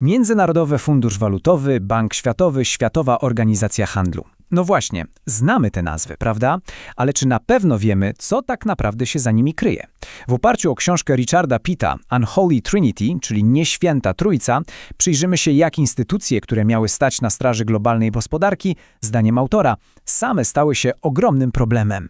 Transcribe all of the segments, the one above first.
Międzynarodowy Fundusz Walutowy, Bank Światowy, Światowa Organizacja Handlu. No właśnie, znamy te nazwy, prawda? Ale czy na pewno wiemy, co tak naprawdę się za nimi kryje? W oparciu o książkę Richarda Pitta Unholy Trinity, czyli Nieświęta Trójca, przyjrzymy się, jak instytucje, które miały stać na straży globalnej gospodarki, zdaniem autora, same stały się ogromnym problemem.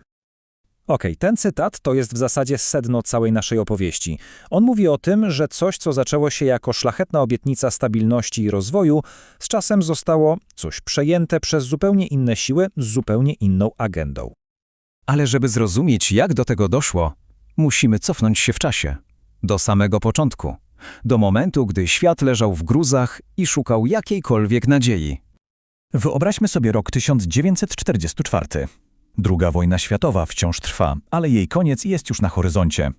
Okej, ten cytat to jest w zasadzie sedno całej naszej opowieści. On mówi o tym, że coś, co zaczęło się jako szlachetna obietnica stabilności i rozwoju, z czasem zostało coś przejęte przez zupełnie inne siły z zupełnie inną agendą. Ale żeby zrozumieć, jak do tego doszło, musimy cofnąć się w czasie. Do samego początku. Do momentu, gdy świat leżał w gruzach i szukał jakiejkolwiek nadziei. Wyobraźmy sobie rok 1944. Druga wojna światowa wciąż trwa, ale jej koniec jest już na horyzoncie.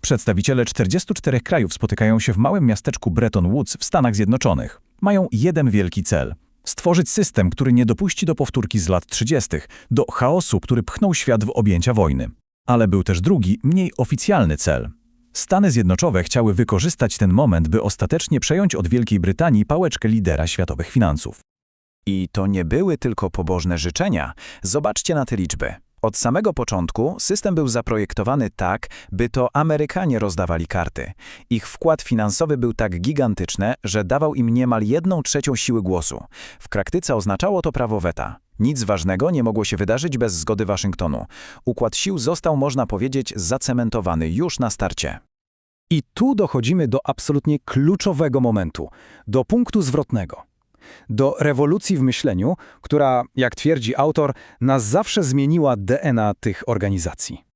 Przedstawiciele 44 krajów spotykają się w małym miasteczku Bretton Woods w Stanach Zjednoczonych. Mają jeden wielki cel – stworzyć system, który nie dopuści do powtórki z lat 30., do chaosu, który pchnął świat w objęcia wojny. Ale był też drugi, mniej oficjalny cel. Stany Zjednoczone chciały wykorzystać ten moment, by ostatecznie przejąć od Wielkiej Brytanii pałeczkę lidera światowych finansów. I to nie były tylko pobożne życzenia. Zobaczcie na te liczby. Od samego początku system był zaprojektowany tak, by to Amerykanie rozdawali karty. Ich wkład finansowy był tak gigantyczny, że dawał im niemal jedną trzecią siły głosu. W praktyce oznaczało to prawo weta. Nic ważnego nie mogło się wydarzyć bez zgody Waszyngtonu. Układ sił został, można powiedzieć, zacementowany już na starcie. I tu dochodzimy do absolutnie kluczowego momentu, do punktu zwrotnego. Do rewolucji w myśleniu, która, jak twierdzi autor, na zawsze zmieniła DNA tych organizacji.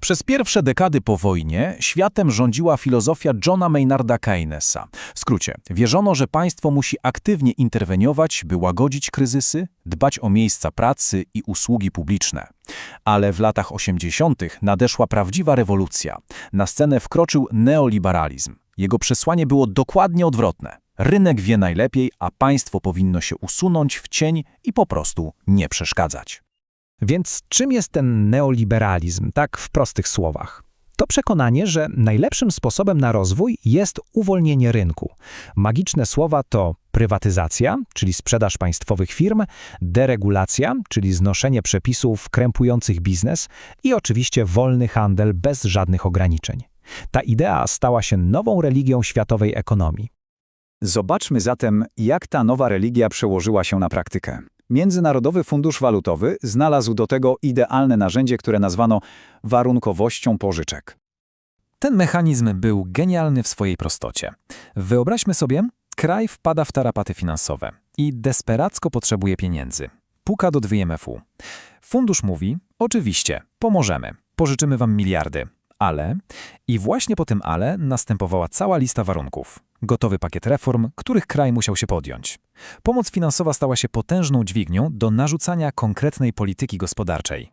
Przez pierwsze dekady po wojnie światem rządziła filozofia Johna Maynarda Keynesa. W skrócie, wierzono, że państwo musi aktywnie interweniować, by łagodzić kryzysy, dbać o miejsca pracy i usługi publiczne. Ale w latach 80. nadeszła prawdziwa rewolucja. Na scenę wkroczył neoliberalizm. Jego przesłanie było dokładnie odwrotne. Rynek wie najlepiej, a państwo powinno się usunąć w cień i po prostu nie przeszkadzać. Więc czym jest ten neoliberalizm, tak w prostych słowach? To przekonanie, że najlepszym sposobem na rozwój jest uwolnienie rynku. Magiczne słowa to prywatyzacja, czyli sprzedaż państwowych firm, deregulacja, czyli znoszenie przepisów krępujących biznes i oczywiście wolny handel bez żadnych ograniczeń. Ta idea stała się nową religią światowej ekonomii. Zobaczmy zatem, jak ta nowa religia przełożyła się na praktykę. Międzynarodowy Fundusz Walutowy znalazł do tego idealne narzędzie, które nazwano warunkowością pożyczek. Ten mechanizm był genialny w swojej prostocie. Wyobraźmy sobie, kraj wpada w tarapaty finansowe i desperacko potrzebuje pieniędzy. Puka do 2MFU. Fundusz mówi, oczywiście, pomożemy, pożyczymy wam miliardy, ale... I właśnie po tym ale następowała cała lista warunków. Gotowy pakiet reform, których kraj musiał się podjąć. Pomoc finansowa stała się potężną dźwignią do narzucania konkretnej polityki gospodarczej.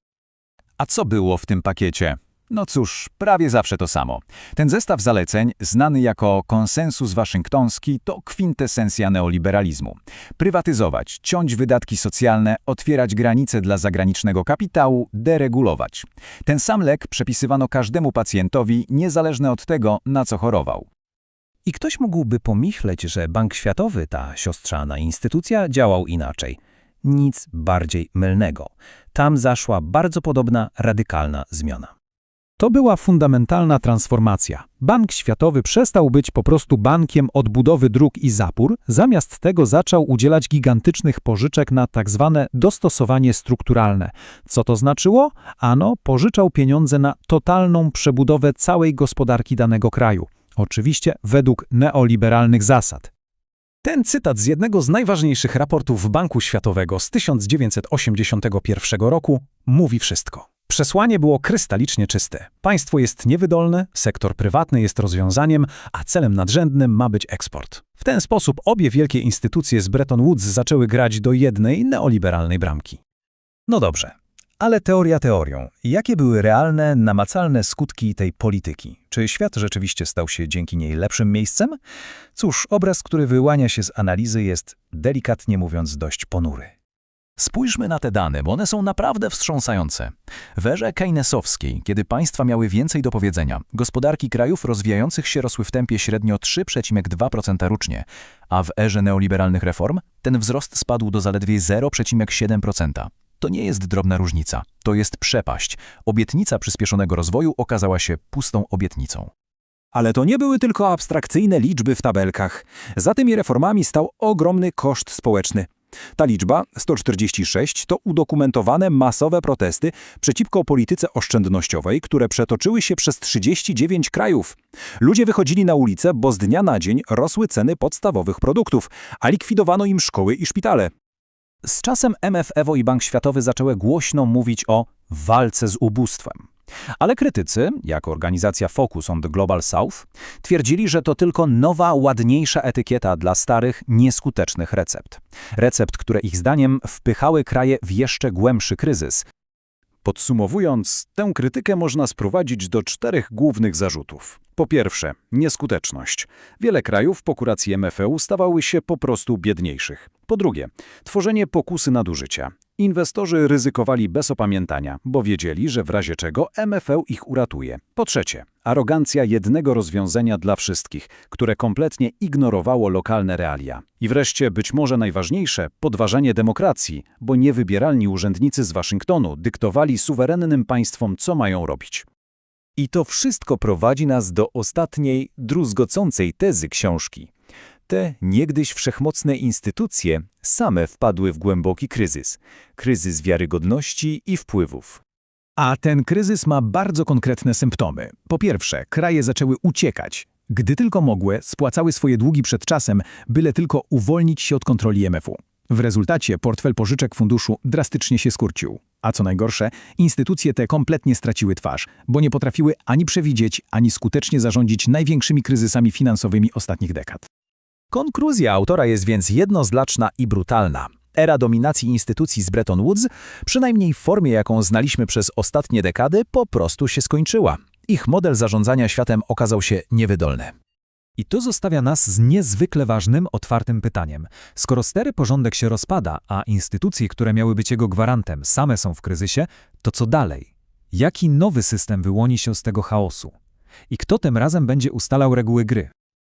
A co było w tym pakiecie? No cóż, prawie zawsze to samo. Ten zestaw zaleceń, znany jako konsensus waszyngtoński, to kwintesencja neoliberalizmu. Prywatyzować, ciąć wydatki socjalne, otwierać granice dla zagranicznego kapitału, deregulować. Ten sam lek przepisywano każdemu pacjentowi, niezależnie od tego, na co chorował. I ktoś mógłby pomyśleć, że Bank Światowy, ta siostrzana instytucja, działał inaczej. Nic bardziej mylnego. Tam zaszła bardzo podobna, radykalna zmiana. To była fundamentalna transformacja. Bank Światowy przestał być po prostu bankiem odbudowy dróg i zapór, zamiast tego zaczął udzielać gigantycznych pożyczek na tzw. Tak dostosowanie strukturalne. Co to znaczyło? Ano, pożyczał pieniądze na totalną przebudowę całej gospodarki danego kraju. Oczywiście według neoliberalnych zasad. Ten cytat z jednego z najważniejszych raportów Banku Światowego z 1981 roku mówi wszystko. Przesłanie było krystalicznie czyste. Państwo jest niewydolne, sektor prywatny jest rozwiązaniem, a celem nadrzędnym ma być eksport. W ten sposób obie wielkie instytucje z Bretton Woods zaczęły grać do jednej neoliberalnej bramki. No dobrze, ale teoria teorią. Jakie były realne, namacalne skutki tej polityki? Czy świat rzeczywiście stał się dzięki niej lepszym miejscem? Cóż, obraz, który wyłania się z analizy jest, delikatnie mówiąc, dość ponury. Spójrzmy na te dane, bo one są naprawdę wstrząsające. W erze keynesowskiej, kiedy państwa miały więcej do powiedzenia, gospodarki krajów rozwijających się rosły w tempie średnio 3,2% rocznie, a w erze neoliberalnych reform ten wzrost spadł do zaledwie 0,7%. To nie jest drobna różnica, to jest przepaść. Obietnica przyspieszonego rozwoju okazała się pustą obietnicą. Ale to nie były tylko abstrakcyjne liczby w tabelkach. Za tymi reformami stał ogromny koszt społeczny. Ta liczba, 146, to udokumentowane masowe protesty przeciwko polityce oszczędnościowej, które przetoczyły się przez 39 krajów. Ludzie wychodzili na ulicę, bo z dnia na dzień rosły ceny podstawowych produktów, a likwidowano im szkoły i szpitale. Z czasem MF Ewo i Bank Światowy zaczęły głośno mówić o walce z ubóstwem. Ale krytycy, jak organizacja Focus on the Global South, twierdzili, że to tylko nowa, ładniejsza etykieta dla starych, nieskutecznych recept. Recept, które ich zdaniem wpychały kraje w jeszcze głębszy kryzys. Podsumowując, tę krytykę można sprowadzić do czterech głównych zarzutów. Po pierwsze, nieskuteczność. Wiele krajów po kuracji MFE stawały się po prostu biedniejszych. Po drugie, tworzenie pokusy nadużycia. Inwestorzy ryzykowali bez opamiętania, bo wiedzieli, że w razie czego MFE ich uratuje. Po trzecie, arogancja jednego rozwiązania dla wszystkich, które kompletnie ignorowało lokalne realia. I wreszcie, być może najważniejsze, podważanie demokracji, bo niewybieralni urzędnicy z Waszyngtonu dyktowali suwerennym państwom, co mają robić. I to wszystko prowadzi nas do ostatniej, druzgocącej tezy książki. Te niegdyś wszechmocne instytucje same wpadły w głęboki kryzys. Kryzys wiarygodności i wpływów. A ten kryzys ma bardzo konkretne symptomy. Po pierwsze, kraje zaczęły uciekać. Gdy tylko mogły, spłacały swoje długi przed czasem, byle tylko uwolnić się od kontroli MF-u. W rezultacie portfel pożyczek funduszu drastycznie się skurcił. A co najgorsze, instytucje te kompletnie straciły twarz, bo nie potrafiły ani przewidzieć, ani skutecznie zarządzić największymi kryzysami finansowymi ostatnich dekad. Konkluzja autora jest więc jednoznaczna i brutalna. Era dominacji instytucji z Bretton Woods, przynajmniej w formie, jaką znaliśmy przez ostatnie dekady, po prostu się skończyła. Ich model zarządzania światem okazał się niewydolny. I to zostawia nas z niezwykle ważnym, otwartym pytaniem. Skoro stery porządek się rozpada, a instytucje, które miały być jego gwarantem, same są w kryzysie, to co dalej? Jaki nowy system wyłoni się z tego chaosu? I kto tym razem będzie ustalał reguły gry?